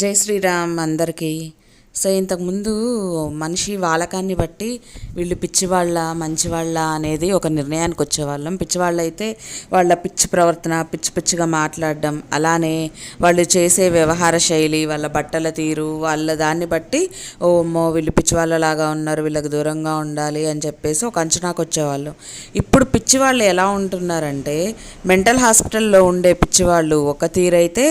జై శ్రీరామ్ అందరికీ. సో ఇంతకుముందు మనిషి వాలకాన్ని బట్టి వీళ్ళు పిచ్చివాళ్ళ మంచివాళ్ళ అనేది ఒక నిర్ణయానికి వచ్చేవాళ్ళం. పిచ్చివాళ్ళు అయితే వాళ్ళ పిచ్చి ప్రవర్తన పిచ్చి పిచ్చిగా మాట్లాడడం అలానే వాళ్ళు చేసే వ్యవహార శైలి వాళ్ళ బట్టల తీరు వాళ్ళ దాన్ని బట్టి ఓ అమ్మో వీళ్ళు పిచ్చివాళ్ళలాగా ఉన్నారు వీళ్ళకి దూరంగా ఉండాలి అని చెప్పేసి ఒక అంచనాకు వచ్చేవాళ్ళు. ఇప్పుడు పిచ్చివాళ్ళు ఎలా ఉంటున్నారంటే మెంటల్ హాస్పిటల్లో ఉండే పిచ్చివాళ్ళు ఒక తీరైతే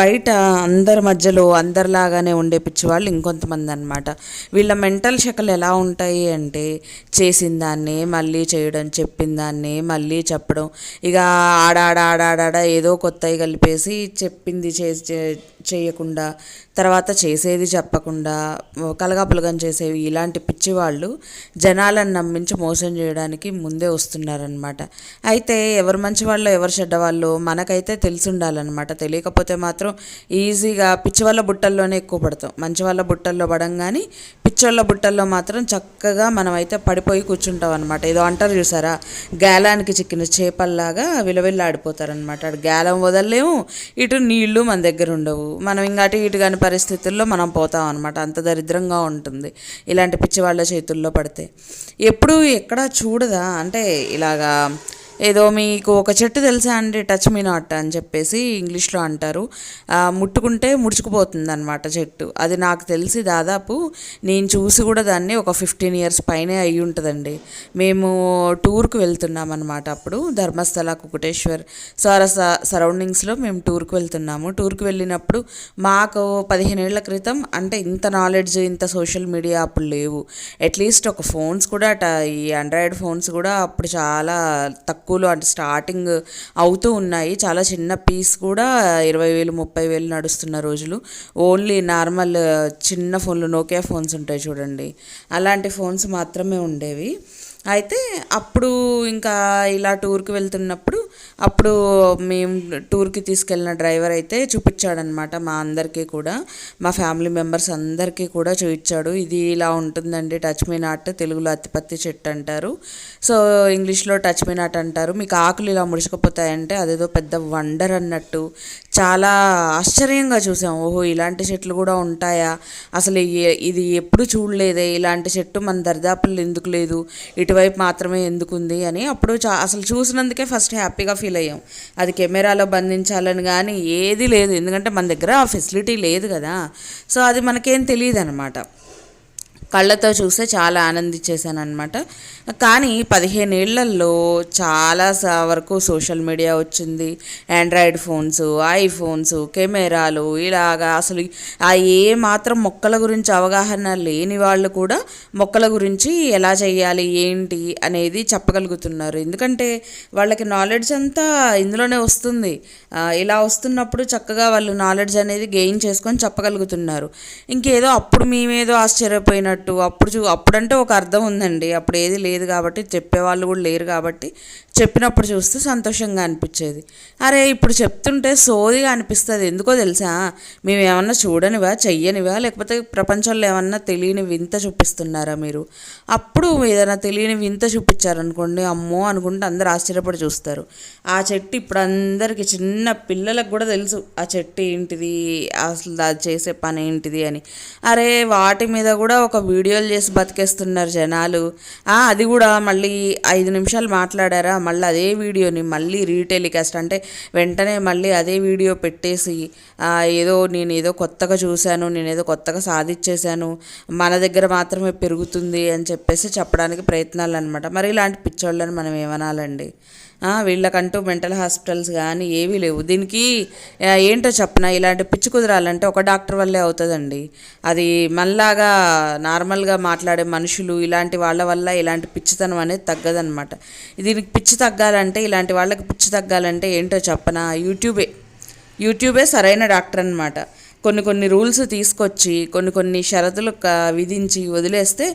బయట అందరి మధ్యలో అందరిలాగానే ఉండే పిచ్చివాళ్ళు ఇంకొంత కొంతమంది అనమాట వీళ్ళ మెంటల్ శకలు ఎలా ఉంటాయి అంటే చేసిన దాన్ని మళ్ళీ చేయడం చెప్పిన దాన్ని మళ్ళీ చెప్పడం. ఇక ఆడాడ ఆడాడ ఏదో కొత్తవి కలిపేసి చెప్పింది చే- చేయకుండా తర్వాత చేసేది చెప్పకుండా కలగాపులగం చేసేవి ఇలాంటి పిచ్చి వాళ్ళు జనాలను నమ్మించి మోసం చేయడానికి ముందే వస్తున్నారనమాట అయితే ఎవరు మంచి వాళ్ళు ఎవరు చెడ్డవాళ్ళు మనకైతే తెలిసి ఉండాలన్నమాట. తెలియకపోతే మాత్రం ఈజీగా పిచ్చి వాళ్ళ బుట్టల్లోనే ఎక్కువ పడతాం. మంచి వాళ్ళ బుట్టల్లో పడంగాని పిచ్చోళ్ళ బుట్టల్లో మాత్రం చక్కగా మనమైతే పడిపోయి కూర్చుంటాం అనమాట ఏదో అంటారు చూసారా? గాలానికి చిక్కిన చేపల్లాగా విలవిల్లాడిపోతారనమాట అటు గాలం వదలలేము ఇటు నీళ్ళు మన దగ్గర ఉండవు. మనం ఇంకా అటు ఇటు కాని పరిస్థితుల్లో మనం పోతాం అనమాట అంత దరిద్రంగా ఉంటుంది ఇలాంటి పిచ్చి వాళ్ళ చేతుల్లో పడితే. ఎప్పుడు ఎక్కడా చూడదా? అంటే ఇలాగా ఏదో మీకు ఒక చెట్టు తెలుసా అండి టచ్ మీ నాట్ అని చెప్పేసి ఇంగ్లీష్లో అంటారు. ముట్టుకుంటే ముడుచుకుపోతుంది అనమాట చెట్టు. అది నాకు తెలిసి దాదాపు నేను చూసి కూడా దాన్ని ఒక ఫిఫ్టీన్ ఇయర్స్ పైనే అయి ఉంటుందండి. మేము టూర్కి వెళ్తున్నాం అనమాట అప్పుడు ధర్మస్థల కుకుటేశ్వర్ సార సరౌండింగ్స్లో మేము టూర్కి వెళ్తున్నాము. టూర్కి వెళ్ళినప్పుడు మాకు పదిహేను ఏళ్ళ క్రితం అంటే ఇంత నాలెడ్జ్ ఇంత సోషల్ మీడియా అప్పుడు లేవు. అట్లీస్ట్ ఒక ఫోన్స్ కూడా ట- ఈ ఆండ్రాయిడ్ ఫోన్స్ కూడా అప్పుడు చాలా తక్కువ తక్కువలో అంటే స్టార్టింగ్ అవుతూ ఉన్నాయి. చాలా చిన్న పీస్ కూడా ఇరవై వేలు ముప్పై వేలు నడుస్తున్న రోజులు. ఓన్లీ నార్మల్ చిన్న ఫోన్లు నోకియా ఫోన్స్ ఉంటాయి చూడండి. అలాంటి ఫోన్స్ మాత్రమే ఉండేవి. అయితే అప్పుడు ఇంకా ఇలా టూర్కి వెళ్తున్నప్పుడు అప్పుడు మేము టూర్కి తీసుకెళ్ళిన డ్రైవర్ అయితే చూపించాడనమాట మా అందరికీ కూడా. మా ఫ్యామిలీ మెంబర్స్ అందరికీ కూడా చూపించాడు. ఇది ఇలా ఉంటుందండి టచ్ మీ నాట్ తెలుగులో అతిపత్తి చెట్టు అంటారు. సో ఇంగ్లీష్లో టచ్ మీ నాట్ అంటారు. మీకు ఆకులు ఇలా ముడుచుకుపోతాయంటే అదేదో పెద్ద వండర్ అన్నట్టు చాలా ఆశ్చర్యంగా చూసాం. ఓహో ఇలాంటి చెట్లు కూడా ఉంటాయా? అసలు ఇది ఎప్పుడు చూడలేదే? ఇలాంటి చెట్టు మన దరిదాపుల్లో ఎందుకు లేదు? ఇటువైపు మాత్రమే ఎందుకు ఉంది అని అప్పుడు చా అసలు చూసినందుకే ఫస్ట్ హ్యాపీగా ఫీల్ అయ్యాం. అది కెమెరాలో బంధించాలని కానీ ఏది లేదు. ఎందుకంటే మన దగ్గర ఆ ఫెసిలిటీ లేదు కదా. సో అది మనకేం తెలియదు అనమాట కళ్ళతో చూస్తే చాలా ఆనందించేశాను అనమాట కానీ పదిహేను ఏళ్ళలో చాలా వరకు సోషల్ మీడియా వచ్చింది. ఆండ్రాయిడ్ ఫోన్స్ ఐఫోన్స్ కెమెరాలు ఇలాగా అసలు ఆ ఏ మాత్రం మొక్కల గురించి అవగాహన లేని వాళ్ళు కూడా మొక్కల గురించి ఎలా చేయాలి ఏంటి అనేది చెప్పగలుగుతున్నారు. ఎందుకంటే వాళ్ళకి నాలెడ్జ్ అంతా ఇందులోనే వస్తుంది. ఇలా వస్తున్నప్పుడు చక్కగా వాళ్ళు నాలెడ్జ్ అనేది గెయిన్ చేసుకొని చెప్పగలుగుతున్నారు. ఇంకేదో అప్పుడు మేమేదో ఆశ్చర్యపోయినట్టు అప్పుడు చూ అప్పుడంటే ఒక అర్థం ఉందండి. అప్పుడు ఏది లేదు కాబట్టి చెప్పేవాళ్ళు కూడా లేరు కాబట్టి చెప్పినప్పుడు చూస్తే సంతోషంగా అనిపించేది. అరే ఇప్పుడు చెప్తుంటే సోదిగా అనిపిస్తుంది. ఎందుకో తెలుసా? మేము ఏమన్నా చూడనివా చెయ్యనివా లేకపోతే ప్రపంచంలో ఏమన్నా తెలియని వింత చూపిస్తున్నారా మీరు? అప్పుడు ఏదైనా తెలియని వింత చూపించారనుకోండి అమ్మో అనుకుంటే అందరు ఆశ్చర్యపడి చూస్తారు. ఆ చెట్టు ఇప్పుడు అందరికీ చిన్న పిల్లలకు కూడా తెలుసు ఆ చెట్టు ఏంటిది అసలు అది చేసే పని ఏంటిది అని. అరే వాటి మీద కూడా ఒక వీడియోలు చేసి బతికేస్తున్నారు జనాలు. ఆ, అది కూడా మళ్ళీ ఐదు నిమిషాలు మాట్లాడారా మళ్ళీ అదే వీడియోని మళ్ళీ రీటెలికాస్ట్. అంటే వెంటనే మళ్ళీ అదే వీడియో పెట్టేసి ఏదో నేను ఏదో కొత్తగా చూశాను నేను ఏదో కొత్తగా సాధించేశాను మన దగ్గర మాత్రమే పెరుగుతుంది అని చెప్పేసి చెప్పడానికి ప్రయత్నాలు అనమాట మరి ఇలాంటి పిచ్చోళ్ళని మనం ఏమనాలండి? వీళ్ళకంటూ మెంటల్ హాస్పిటల్స్ కానీ ఏవీ లేవు. దీనికి ఏంటో చెప్పిన? ఇలాంటి పిచ్చి కుదరాలంటే ఒక డాక్టర్ వల్లే అవుతుందండి. అది మనలాగా నార్మల్గా మాట్లాడే మనుషులు ఇలాంటి వాళ్ళ వల్ల ఇలాంటి పిచ్చితనం అనేది తగ్గదనమాట దీనికి పిచ్చి తగ్గాలంటే ఇలాంటి వాళ్ళకి పిచ్చి తగ్గాలంటే ఏంటో చెప్పనా? యూట్యూబే. యూట్యూబే సరైన డాక్టర్ అనమాట కొన్ని కొన్ని రూల్స్ తీసుకొచ్చి కొన్ని కొన్ని షరతులు విధించి వదిలేస్తే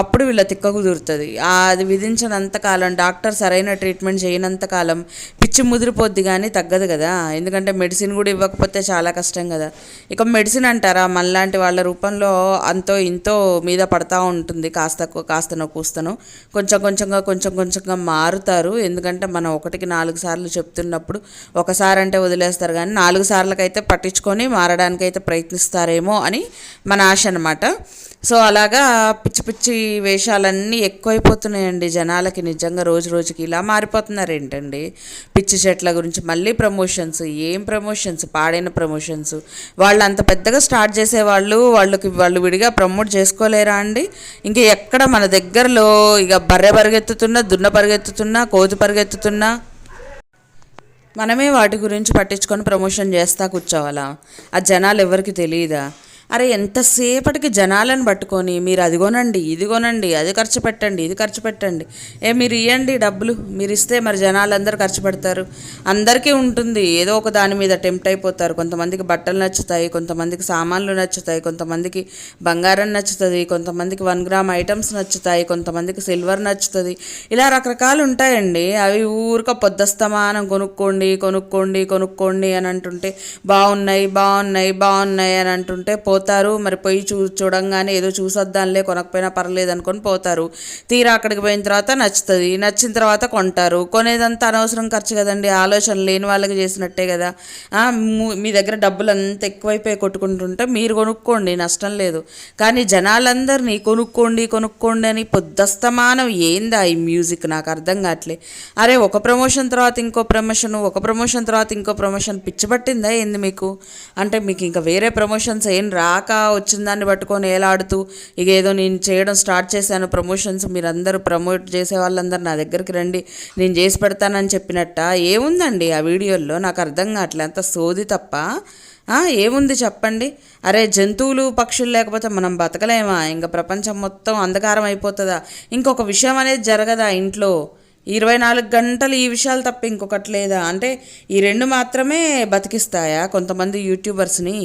అప్పుడు వీళ్ళ తిక్క కుదురుతుంది. అది విధించినంత కాలం డాక్టర్ సరైన ట్రీట్మెంట్ చేయనంత కాలం పిచ్చి ముదిరిపోద్ది కానీ తగ్గదు కదా. ఎందుకంటే మెడిసిన్ కూడా ఇవ్వకపోతే చాలా కష్టం కదా. ఇక మెడిసిన్ అంటారా? మనలాంటి వాళ్ళ రూపంలో అంతో ఇంతో మీద పడతా ఉంటుంది. కాస్త కాస్తనో కూస్తనో. కొంచెం కొంచెంగా కొంచెం కొంచెంగా మారుతారు. ఎందుకంటే మనం ఒకటికి నాలుగు సార్లు చెప్తున్నప్పుడు ఒకసారి అంటే వదిలేస్తారు కానీ నాలుగు సార్లకైతే పట్టించుకొని మారడానికైతే అయితే ప్రయత్నిస్తారేమో అని మన ఆశ అనమాట సో అలాగా పిచ్చి పిచ్చి వేషాలన్నీ ఎక్కువైపోతున్నాయండి జనాలకి నిజంగా రోజు రోజుకి. ఇలా మారిపోతున్నారు ఏంటండి? పిచ్చి చెట్ల గురించి మళ్ళీ ప్రమోషన్స్ ఏం ప్రమోషన్స్ పాడైన ప్రమోషన్స్. వాళ్ళు అంత పెద్దగా స్టార్ట్ చేసేవాళ్ళు వాళ్ళకి వాళ్ళు విడిగా ప్రమోట్ చేసుకోలేరా అండి? ఇంకా ఎక్కడ మన దగ్గరలో ఇక బర్రె పరిగెత్తుతున్నా దున్న పరిగెత్తుతున్నా కోతి పరిగెత్తుతున్నా మనమే వాటి గురించి పట్టించుకొని ప్రమోషన్ చేస్తా కూర్చోవాలా? ఆ జనాలు ఎవరికి తెలియదా? అరే ఎంతసేపటికి జనాలను పట్టుకొని మీరు అది కొనండి ఇది కొనండి అది ఖర్చు పెట్టండి ఇది ఖర్చు పెట్టండి. ఏ మీరు ఇవ్వండి డబ్బులు మీరు ఇస్తే మరి జనాలు అందరు ఖర్చు పెడతారు. అందరికీ ఉంటుంది ఏదో ఒక దాని మీద టెంప్ట్ అయిపోతారు. కొంతమందికి బట్టలు నచ్చుతాయి కొంతమందికి సామాన్లు నచ్చుతాయి కొంతమందికి బంగారం నచ్చుతుంది కొంతమందికి వన్ గ్రామ్ ఐటమ్స్ నచ్చుతాయి కొంతమందికి సిల్వర్ నచ్చుతుంది. ఇలా రకరకాలు ఉంటాయండి. అవి ఊరిక పొద్దస్తమానం కొనుక్కోండి కొనుక్కోండి కొనుక్కోండి అని అంటుంటే బాగున్నాయి బాగున్నాయి బాగున్నాయి అని అంటుంటే పోతారు. మరి పోయి చూ చూడంగానే ఏదో చూసొద్దాంలే కొనకపోయినా పర్లేదు అనుకొని పోతారు. తీరా అక్కడికి పోయిన తర్వాత నచ్చుతుంది. నచ్చిన తర్వాత కొంటారు. కొనేదంతా అనవసరం ఖర్చు కదండి. ఆలోచన లేని వాళ్ళకి చేసినట్టే కదా. మీ దగ్గర డబ్బులు అంత ఎక్కువైపోయి కొట్టుకుంటుంటే మీరు కొనుక్కోండి నష్టం లేదు. కానీ జనాలందరినీ కొనుక్కోండి కొనుక్కోండి అని పొద్దస్తమానం ఏందా ఈ మ్యూజిక్? నాకు అర్థం కావట్లే. అరే ఒక ప్రమోషన్ తర్వాత ఇంకో ప్రమోషన్ ఒక ప్రమోషన్ తర్వాత ఇంకో ప్రమోషన్ పిచ్చి పట్టిందా ఏంది మీకు? అంటే మీకు ఇంకా వేరే ప్రమోషన్స్ ఏం రా రాక వచ్చిన దాన్ని పట్టుకొని ఏలాడుతూ ఇక ఏదో నేను చేయడం స్టార్ట్ చేశాను ప్రమోషన్స్ మీరందరూ ప్రమోట్ చేసే వాళ్ళందరూ నా దగ్గరికి రండి నేను చేసి పెడతానని చెప్పినట్ట. ఏముందండి ఆ వీడియోల్లో? నాకు అర్థం కావట్లే అంత సోది తప్ప. ఏముంది చెప్పండి? అరే జంతువులు పక్షులు లేకపోతే మనం బతకలేమా? ఇంకా ప్రపంచం మొత్తం అంధకారం అయిపోతుందా? ఇంకొక విషయం అనేది జరగదా ఇంట్లో? ఇరవై నాలుగు గంటలు ఈ విషయాలు తప్ప ఇంకొకటి లేదా? అంటే ఈ రెండు మాత్రమే బతికిస్తాయా కొంతమంది యూట్యూబర్స్ని?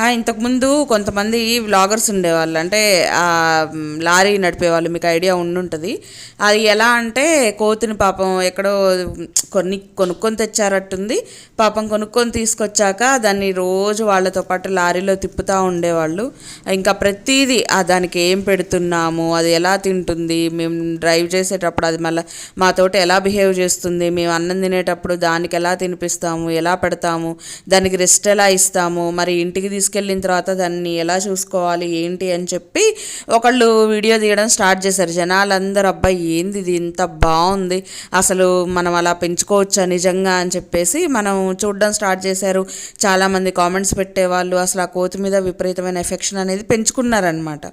ఇంతకుముందు కొంతమంది వ్లాగర్స్ ఉండేవాళ్ళు. అంటే లారీ నడిపేవాళ్ళు మీకు ఐడియా ఉండుంటుంది. అది ఎలా అంటే కోతిని పాపం ఎక్కడో కొన్ని కొనుక్కొని తెచ్చారట్టుంది. పాపం కొనుక్కొని తీసుకొచ్చాక దాన్ని రోజు వాళ్ళతో పాటు లారీలో తిప్పుతూ ఉండేవాళ్ళు. ఇంకా ప్రతిదీ ఆ దానికి ఏం పెడుతున్నాము? అది ఎలా తింటుంది? మేము డ్రైవ్ చేసేటప్పుడు అది మళ్ళీ మాతోటి ఎలా బిహేవ్ చేస్తుంది? మేము అన్నం తినేటప్పుడు దానికి ఎలా తినిపిస్తాము? ఎలా పెడతాము? దానికి రెస్ట్ ఎలా ఇస్తాము? మరి ఇంటికి తీసుకెళ్ళిన తర్వాత దాన్ని ఎలా చూసుకోవాలి ఏంటి అని చెప్పి ఒకళ్ళు వీడియో తీయడం స్టార్ట్ చేశారు. జనాలందరూ అబ్బాయి ఏంది ఇది? ఇంత బాగుంది. అసలు మనం అలా పెంచుకోవచ్చా నిజంగా? అని చెప్పేసి మనం చూడడం స్టార్ట్ చేశారు. చాలామంది కామెంట్స్ పెట్టేవాళ్ళు అసలు ఆ కోతి మీద విపరీతమైన ఎఫెక్షన్ అనేది పెంచుకున్నారనమాట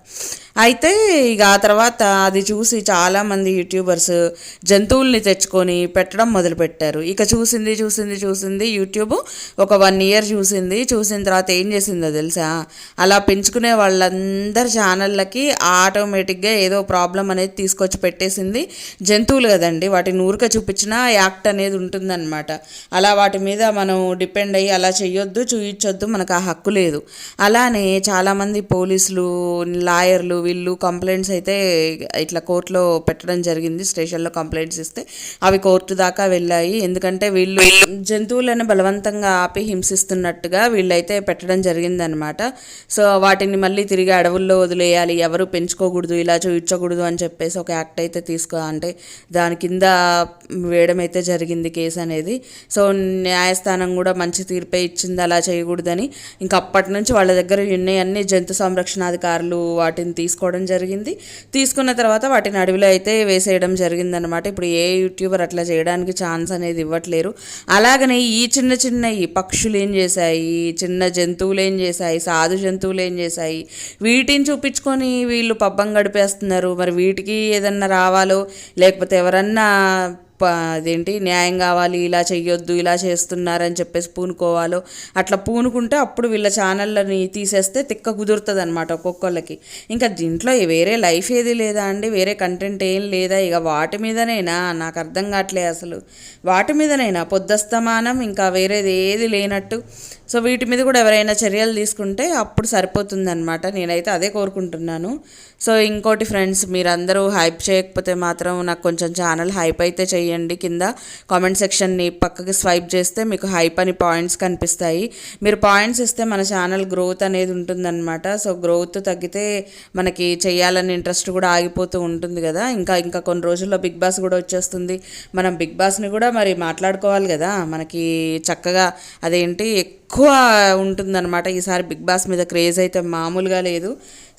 అయితే ఇక ఆ తర్వాత అది చూసి చాలామంది యూట్యూబర్స్ జంతువుల్ని తెచ్చుకొని పెట్టడం మొదలుపెట్టారు. ఇక చూసింది చూసింది చూసింది యూట్యూబ్. ఒక వన్ ఇయర్ చూసింది. చూసిన తర్వాత ఏం చేసింది? తెలుసా? అలా పెంచుకునే వాళ్ళందరి ఛానళ్ళకి ఆటోమేటిక్గా ఏదో ప్రాబ్లం అనేది తీసుకొచ్చి పెట్టేసింది జంతువులు కదండి. వాటిని ఊరిక చూపించినా యాక్ట్ అనేది ఉంటుందన్నమాట. అలా వాటి మీద మనం డిపెండ్ అయ్యి అలా చేయొద్దు చూయించొద్దు మనకు ఆ హక్కు లేదు. అలానే చాలామంది పోలీసులు లాయర్లు వీళ్ళు కంప్లైంట్స్ అయితే ఇట్లా కోర్టులో పెట్టడం జరిగింది. స్టేషన్లో కంప్లైంట్స్ ఇస్తే అవి కోర్టు దాకా వెళ్ళాయి. ఎందుకంటే వీళ్ళు జంతువులను బలవంతంగా ఆపి హింసిస్తున్నట్టుగా వీళ్ళైతే పెట్టడం జరిగింది. జరిగిందనమాట. సో వాటిని మళ్ళీ తిరిగి అడవుల్లో వదిలేయాలి ఎవరు పెంచుకోకూడదు ఇలా చూపించకూడదు అని చెప్పేసి ఒక యాక్ట్ అయితే తీసుకో అంటే దాని కింద వేయడం అయితే జరిగింది కేసు అనేది. సో న్యాయస్థానం కూడా మంచి తీర్పే ఇచ్చింది అలా చేయకూడదని. ఇంకా అప్పటి నుంచి వాళ్ళ దగ్గర ఉన్నాయన్నీ జంతు సంరక్షణాధికారులు వాటిని తీసుకోవడం జరిగింది. తీసుకున్న తర్వాత వాటిని అడవిలో అయితే వేసేయడం జరిగిందనమాట. ఇప్పుడు ఏ యూట్యూబర్ అట్లా చేయడానికి ఛాన్స్ అనేది ఇవ్వట్లేరు. అలాగనే ఈ చిన్న చిన్న ఈ పక్షులు ఏం చేశాయి ఈ చిన్న జంతువులు ఏం చేశాయి సాధు జంతువులు ఏం చేశాయి? వీటిని చూపించుకొని వీళ్ళు పబ్బం గడిపేస్తున్నారు. మరి వీటికి ఏదన్నా రావాలో లేకపోతే ఎవరన్నా ప- అదేంటి న్యాయం కావాలి ఇలా చెయ్యొద్దు ఇలా చేస్తున్నారని చెప్పేసి పూనుకోవాలో అట్లా పూనుకుంటే అప్పుడు వీళ్ళ ఛానళ్ళని తీసేస్తే తిక్క కుదురుతుంది అనమాట ఒక్కొక్కళ్ళకి. ఇంకా దీంట్లో వేరే లైఫ్ ఏది లేదా అండి? వేరే కంటెంట్ ఏం లేదా? ఇక వాటి మీదనైనా? నాకు అర్థం కావట్లే అసలు. వాటి మీదనైనా? పొద్దస్తమానం ఇంకా వేరేది ఏది లేనట్టు. సో వీటి మీద కూడా ఎవరైనా చర్యలు తీసుకుంటే అప్పుడు సరిపోతుందనమాట నేనైతే అదే కోరుకుంటున్నాను. సో ఇంకోటి ఫ్రెండ్స్ మీరందరూ హైప్ చేయకపోతే మాత్రం నాకు కొంచెం ఛానల్ హైప్ అయితే చేయండి. కింద కామెంట్ సెక్షన్ని పక్కకి స్వైప్ చేస్తే మీకు హైప్ అని పాయింట్స్ కనిపిస్తాయి. మీరు పాయింట్స్ ఇస్తే మన ఛానల్ గ్రోత్ అనేది ఉంటుందన్నమాట. సో గ్రోత్ తగ్గితే మనకి చేయాలని ఇంట్రెస్ట్ కూడా ఆగిపోతూ ఉంటుంది కదా. ఇంకా ఇంకా కొన్ని రోజుల్లో బిగ్ బాస్ కూడా వచ్చేస్తుంది. మనం బిగ్ బాస్ని కూడా మరి మాట్లాడుకోవాలి కదా. మనకి చక్కగా అదేంటి ఎక్కువ ఎక్కువ ఉంటుందన్నమాట. ఈసారి బిగ్ బాస్ మీద క్రేజ్ అయితే మామూలుగా లేదు.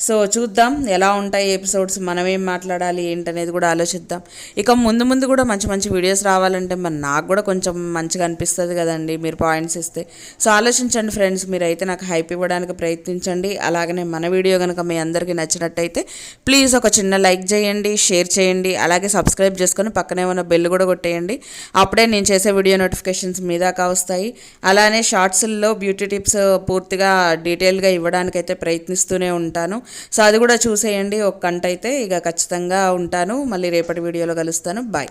సో చూద్దాం ఎలా ఉంటాయి ఎపిసోడ్స్ మనం ఏం మాట్లాడాలి ఏంటనేది కూడా ఆలోచిద్దాం. ఇక ముందు ముందు కూడా మంచి మంచి వీడియోస్ రావాలంటే మరి నాకు కూడా కొంచెం మంచిగా అనిపిస్తుంది కదండి మీరు పాయింట్స్ ఇస్తే. సో ఆలోచించండి ఫ్రెండ్స్ మీరైతే నాకు హైప్ ఇవ్వడానికి ప్రయత్నించండి. అలాగనే మన వీడియో కనుక మీ అందరికీ నచ్చినట్టయితే ప్లీజ్ ఒక చిన్న లైక్ చేయండి షేర్ చేయండి అలాగే సబ్స్క్రైబ్ చేసుకొని పక్కనే ఉన్న బెల్ కూడా కొట్టేయండి. అప్పుడే నేను చేసే వీడియో నోటిఫికేషన్స్ మీ దాకా వస్తాయి. అలానే షార్ట్స్లో బ్యూటీ టిప్స్ పూర్తిగా డీటెయిల్గా ఇవ్వడానికైతే ప్రయత్నిస్తూనే ఉంటాను. సో అది కూడా చూసేయండి. ఒక కంట అయితే ఇక ఖచ్చితంగా ఉంటాను. మళ్ళీ రేపటి వీడియోలో కలుస్తాను. బాయ్